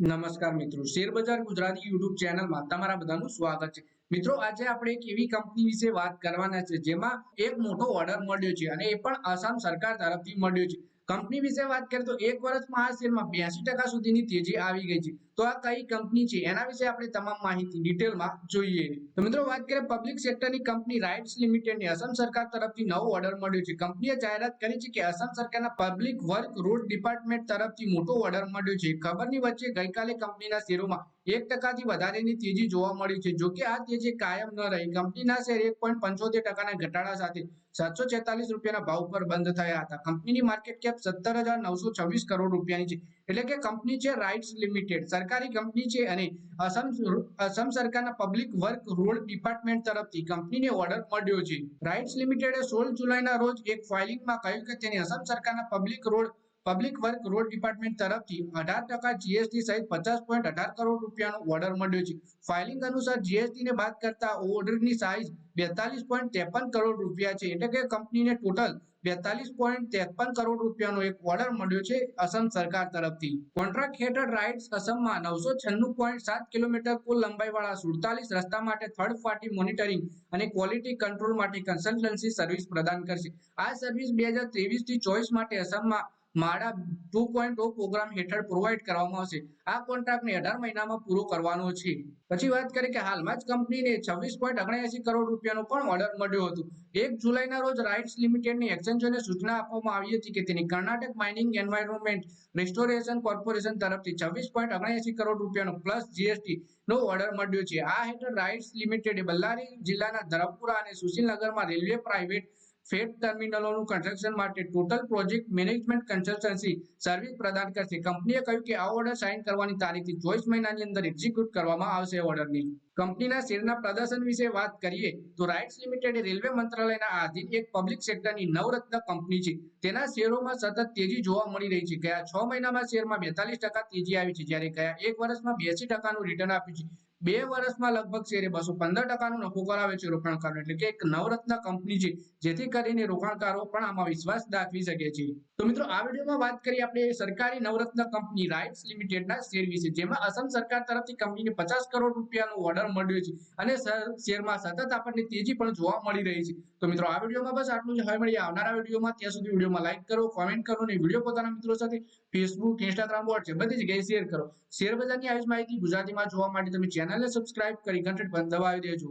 નમસ્કાર મિત્રો. શેરબજાર ગુજરાતી યુટ્યુબ ચેનલમાં તમારા બધાનું સ્વાગત છે. મિત્રો, આજે આપણે એક એવી કંપની વિશે વાત કરવાના છે જેમાં એક મોટો ઓર્ડર મળ્યો છે અને એ પણ આસામ સરકાર તરફથી મળ્યો છે. કંપની વિશે વાત કરીએ તો એક વર્ષમાં આ શેરમાં બ્યાસી ટકા સુધીની તેજી આવી ગઈ છે. તો આ કઈ કંપની છે? એના વિશે આપણે તમામ માહિતી ડિટેલમાં જોઈએ. તો મિત્રો વાત કરીએ પબ્લિક સેક્ટરની કંપની રાઇટ્સ લિમિટેડને અસમ સરકાર તરફથી નવો ઓર્ડર મળ્યો છે. કંપનીએ જાહેરાત કરી છે કે અસમ સરકારના પબ્લિક વર્ક રોડ ડિપાર્ટમેન્ટ તરફથી મોટો ઓર્ડર મળ્યો છે. ખબરની વચ્ચે ગઈકાલે કંપનીના શેરોમાં એક ટકાથી વધારેની તેજી જોવા મળી છે. જોકે આ તેજી કાયમ ન રહી. કંપનીના શેર એક પોઈન્ટ પંચોતેર ટકાના ઘટાડા સાથે સાતસો છેતાલીસ રૂપિયાના ભાવ પર બંધ થયા હતા. કંપનીની માર્કેટ કેપ સત્તર હજાર નવસો છવ્વીસ કરોડ રૂપિયાની છે. એટલે કે કંપની છે રાઇટ્સ લિમિટેડ. સરકારી કંપની છે અને અસમ અસમ સરકારના પબ્લિક વર્ક રોડ ડિપાર્ટમેન્ટ તરફથી કંપનીને ઓર્ડર મળ્યો છે. રાઇટ્સ લિમિટેડે સોળ જુલાઈના રોજ એક ફાઇલિંગમાં કહ્યું કે તેની અસમ સરકારના public road public work road department તરફથી અઢાર ટકા જીએસટી સહિત પચાસ પોઈન્ટ અઢાર કરોડ રૂપિયાનો ઓર્ડર મળ્યો છે. ફાઇલિંગ અનુસાર જીએસટીને બાદ કરતા ઓર્ડરની સાઇઝ બેતાલીસ પોઈન્ટ ત્રેપન કરોડ રૂપિયા છે. એટલે કે કંપનીને ટોટલ બેતાલીસ પોઈન્ટ ત્રેપન કરોડ રૂપિયાનો એક ઓર્ડર મળ્યો છે અસમ સરકાર તરફથી. કોન્ટ્રાક્ટ હેઠળ રાઇટ્સ અસમમાં નવસો છન્નું પોઈન્ટ સાત કિલોમીટર કુલ લંબાઈવાળા સુડતાલીસ રસ્તા માટે થર્ડ પાર્ટી મોનિટરિંગ અને ક્વોલિટી કંટ્રોલ માટે કન્સલ્ટન્સી સર્વિસ પ્રદાન કરશે. આ સર્વિસ બે હજાર ત્રેવીસથી ચોવીસ માટે અસમમાં માડા ટુ પોઈન્ટ પ્રોગ્રામ હેઠળ પ્રોવાઈડ કરવામાં આવશે. આ કોન્ટ્રાક્ટને અઢાર મહિનામાં પૂરો કરવાનો છે. પછી વાત કરીએ કે હાલમાં જ કંપનીને છવ્વીસ પોઈન્ટ ઓગણએસી કરોડ રૂપિયાનો પણ ઓર્ડર મળ્યો હતો. એક જુલાઈના રોજ રાઇટ્સ લિમિટેડની એક્સચેન્જોને સૂચના આપવામાં આવી હતી કે તેની Karnataka mining environment restoration corporation તરફથી છવ્વીસ પોઈન્ટ ઓગણએસી કરોડ રૂપિયાનો પ્લસ જીએસટી નો ઓર્ડર મળ્યો છે. આ હેઠળ રાઇટ્સ લિમિટેડે બલ્લારી જિલ્લાના ધરમપુરા અને સુશીલનગરમાં રેલવે પ્રાઇવેટ ફેટ ટર્મિનલોનું કન્સ્ટ્રક્શન માટે total project management consultancy service પ્રદાન કરશે. કંપનીએ કહ્યું કે આ ઓર્ડર સાઇન કરવાની તારીખથી ચોવીસ મહિનાની અંદર એક્ઝિક્યુટ કરવામાં આવશે ઓર્ડરની. કંપનીના શેરના પ્રદર્શન વિશે વાત કરીએ તો રાઇટ્સ લિમિટેડ રેલવે મંત્રાલયના આધીન એક પબ્લિક સેક્ટરની નવરત્ન કંપની છે. તેના શેરોમાં સતત તેજી જોવા મળી રહી છે. ગયા છ મહિનામાં શેરમાં બેતાલીસ ટકા તેજી આવી છે. જ્યારે ગયા એક વર્ષમાં બેસી ટકાનું રિટર્ન આપ્યું છે. બે વર્ષમાં લગભગ શેરે બસો પંદર ટકાનો નફો કરાવે છે રોકાણકારો. એટલે કે એક નવરત્ન કંપની છે, જેથી કરીને રોકાણકારો પણ આમાં વિશ્વાસ દાખવી શકે છે. તો મિત્રો, આ વિડીયોમાં વાત કરીએ આપણે સરકારી નવરત્ન કંપની રાઇટ્સ લિમિટેડના શેર વિશે, જેમાં અસમ સરકાર તરફથી કંપનીને પચાસ કરોડ રૂપિયાનો ઓર્ડર મળ્યો છે અને શેરમાં સતત આપણને તેજી પણ જોવા મળી રહી છે. તો મિત્રો, આ વિડીયોમાં બસ આટલું જ. હવે મળીએ આવનારા વિડીયોમાં. ત્યાં સુધી વિડીયોમાં લાઇક કરો કોમેન્ટ કરો અને વીડિયો પોતાના મિત્રો સાથે ફેસબુક ઇન્સ્ટાગ્રામ વોટ્સએપ બધી જગ્યાએ શેર કરો. શેર બજારની આવી માહિતી ગુજરાતીમાં જોવા માટે તમે ચેનલને સબસ્ક્રાઇબ કરી ઘંટડી પર દબાવી દેજો.